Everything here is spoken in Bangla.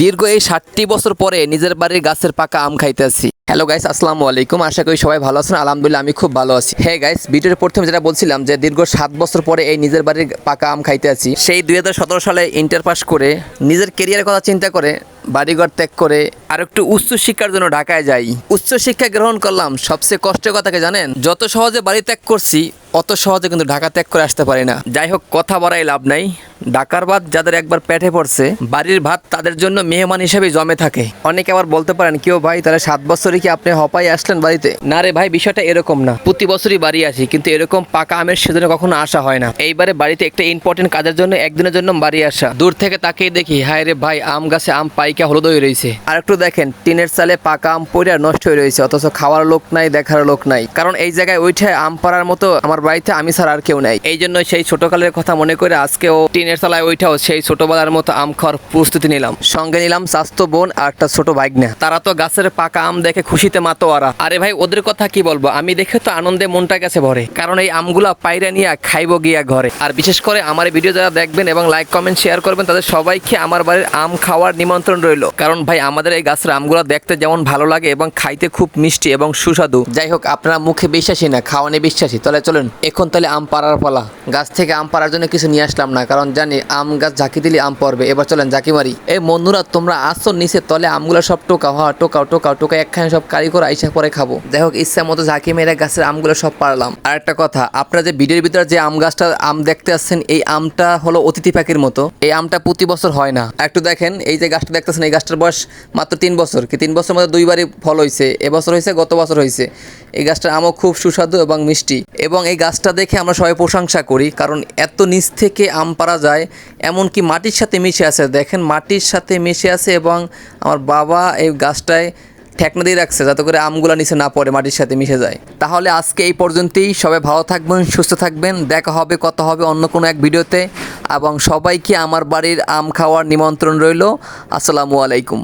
দীর্ঘ এই ষাটটি বছর পরে নিজের বাড়ির গাছের পাকা আম খাইতে আসি। হ্যালো গাইস আসসালামু আলাইকুম। আশা করি সবাই ভালো আছেন। আলহামদুলিল্লাহ, আমি খুব ভালো আছি। হ্যাঁ গাইস ভিডিওর প্রথমে যেটা বলছিলাম যে, দীর্ঘ সাত বছর পরে এই নিজের বাড়ির পাকা আম খাইতে আছি সেই দুই হাজার সতেরো সালে ইন্টার পাস করে নিজের কেরিয়ারের কথা চিন্তা করে, বাড়িঘর ত্যাগ করে আর একটু উচ্চ শিক্ষার জন্য ঢাকায় যাই। উচ্চ শিক্ষা গ্রহণ করলাম। সবচেয়ে কষ্টের কথাকে জানেন? যত সহজে বাড়ি ত্যাগ করছি, অত সহজে কিন্তু ঢাকা ত্যাগ করে আসতে পারি না। যাই হোক, কথা বাড়াই লাভ নাই। ঢাকার ভাত যাদের একবার পেটে পড়ছে, বাড়ির ভাত তাদের জন্য মেহমান হিসেবে জমে থাকে। অনেকে আবার বলতে পারেন, কেউ ভাই, তাহলে সাত বছরে কি আপনি হপাই আসলেন বাড়িতে? না রে ভাই, বিষয়টা এরকম না। প্রতি বছরই বাড়ি আসি, কিন্তু এরকম পাকা আমের সেজন্য কখনো আসা হয় না। এইবারে বাড়িতে একটা ইম্পর্টেন্ট কাজের জন্য একদিনের জন্য বাড়ি আসা। দূর থেকে তাকিয়ে দেখি, হায় রে ভাই, আম গাছে আম পাইকা হলুদ হয়ে রয়েছে আর একটু দেখেন, টিনের চালে পাকা আম পড়ে নষ্ট হয়ে রয়েছে অথচ খাওয়ার লোক নাই, দেখার লোক নাই। কারণ এই জায়গায় ওইঠে আম পাড়ার মতো আমার বাড়িতে আমি ছাড়া আর কেউ নাই। এই জন্য সেই ছোটকালের কথা মনে করে আজকেও টিনের চালায় ওইটাও সেই ছোটবেলার মতো আম খাওয়ার প্রস্তুতি নিলাম। সঙ্গে নিলাম স্বাস্থ্য বোন আর একটা ছোট বাইক না তারা তো গাছের পাকা আম দেখে খুশিতে মাতোয়ারা আরে ভাই, ওদের কথা কি বলব? আমি দেখে তো আনন্দে মনটা গেছে ভরে। কারণ এই আমগুলা পাইরা নিয়ে খাইবো গিয়া ঘরে। আর বিশেষ করে আমার ভিডিও যারা দেখবেন এবং লাইক কমেন্ট শেয়ার করবেন, তাদের সবাইকে আমার বাড়ির আম খাওয়ার নিমন্ত্রণ রইল। কারণ ভাই, আমাদের এই গাছের আমগুলা দেখতে যেমন ভালো লাগে এবং খাইতে খুব মিষ্টি এবং সুস্বাদু। যাই হোক, আপনারা মুখে বিশ্বাসী না, খাওয়ানে বিশ্বাসী। তাহলে চলুন, এখন তাহলে আম পাড়ার পালা। গাছ থেকে আম পাড়ার জন্য কিছু নিয়ে আসলাম না, কারণ জানি আম গাছ ঝাঁকি দিলে আম পড়বে। এবার চলেন ঝাঁকি মারি। এই বন্ধুরা, তোমরা আসো নিচে, তলে আমগুলো সব টোকাও। হ্যাঁ টোকাও টোকাও টোকা একখানে সব কারিগর আইসা পরে খাব। দেখো ইচ্ছা মতো ঝাঁকি মেরে গাছের আমগুলো সব পারলাম আর একটা কথা, আপনারা যে ভিডিওর ভিতরে যে আম গাছটা আম দেখতে আসছেন, এই আমটা হলো অতিথি পাখির মতো। এই আমটা প্রতি বছর হয় না। একটু দেখেন, এই যে গাছটা দেখতেছেন, এই গাছটার বয়স মাত্র তিন বছর। কি তিন বছর মধ্যে দুইবারই ফল হয়েছে এবছর হয়েছে গত বছর হয়েছে এই গাছটার আমও খুব সুস্বাদু এবং মিষ্টি। এবং এই গাছটা দেখে আমরা সবাই প্রশংসা করি, কারণ এত নিচ থেকে আম পারা যায়, এমনকি মাটির সাথে মিশে আছে। দেখেন, মাটির সাথে মিশে আছে এবং আমার বাবা এই গাছটায় ঠেকনা দিয়ে রাখছে যাতে করে আমগুলো নিচে না পড়ে, মাটির সাথে মিশে যায়। তাহলে আজকে এই পর্যন্তই। সবাই ভালো থাকবেন, সুস্থ থাকবেন। দেখা হবে কত হবে অন্য কোনো এক ভিডিওতে। এবং সবাইকে আমার বাড়ির আম খাওয়ার নিমন্ত্রণ রইল। আসসালামু আলাইকুম।